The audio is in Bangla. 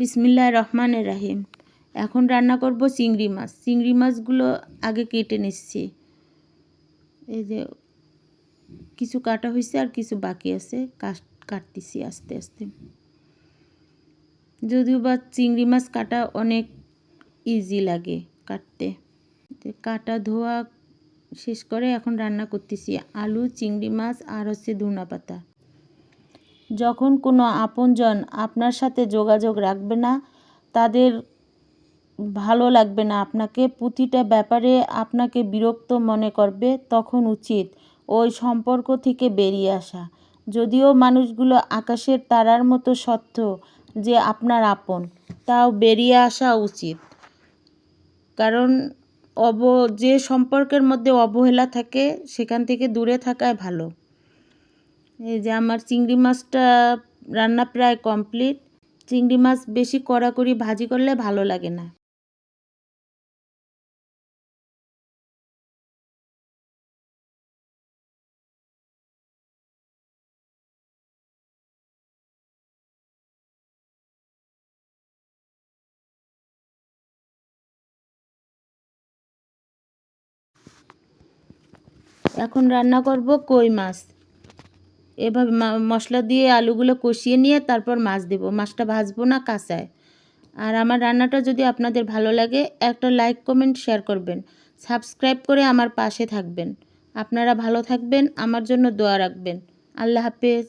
বিসমিল্লাহ রহমান রাহিম। এখন রান্না করব চিংড়ি মাছ। চিংড়ি মাছগুলো আগে কেটে নিচ্ছি। এই যে কিছু কাটা হয়েছে আর কিছু বাকি আছে। কাটতেছি আস্তে আস্তে। যদিও বা চিংড়ি মাছ কাটা অনেক ইজি লাগে কাটতে। কাটা, ধোয়া শেষ করে এখন রান্না করতেছি আলু, চিংড়ি মাছ আর হচ্ছে ধুনা পাতা যখন কোনো আপনজন আপনার সাথে যোগাযোগ রাখবে না, তাদের ভালো লাগবে না। আপনাকে প্রতিটা ব্যাপারে আপনাকে বিরক্ত মনে করবে তখন উচিত ওই সম্পর্ক থেকে বেরিয়ে আসা। যদিও মানুষগুলো আকাশের তারার মতো সত্য যে আপনার আপন, তাও বেরিয়ে আসা উচিত। কারণ অব, যে সম্পর্কের মধ্যে অবহেলা থাকে, সেখান থেকে দূরে থাকাই ভালো। এই যে আমার চিংড়ি মাছটা রান্না প্রায় কমপ্লিট। চিংড়ি মাছ বেশি কড়াকড়ি ভাজি করলে ভালো লাগে না। এখন রান্না করব কই মাছ। এভাবে মশলা দিয়ে আলুগুলো কষিয়ে নিয়ে তারপর মাছ দেব। মাছটা ভাজবো না কাঁচায়। আর আমার রান্নাটা যদি আপনাদের ভালো লাগে, একটা লাইক, কমেন্ট, শেয়ার করবেন। সাবস্ক্রাইব করে আমার পাশে থাকবেন। আপনারা ভালো থাকবেন, আমার জন্য দোয়া রাখবেন। আল্লাহ হাফেজ।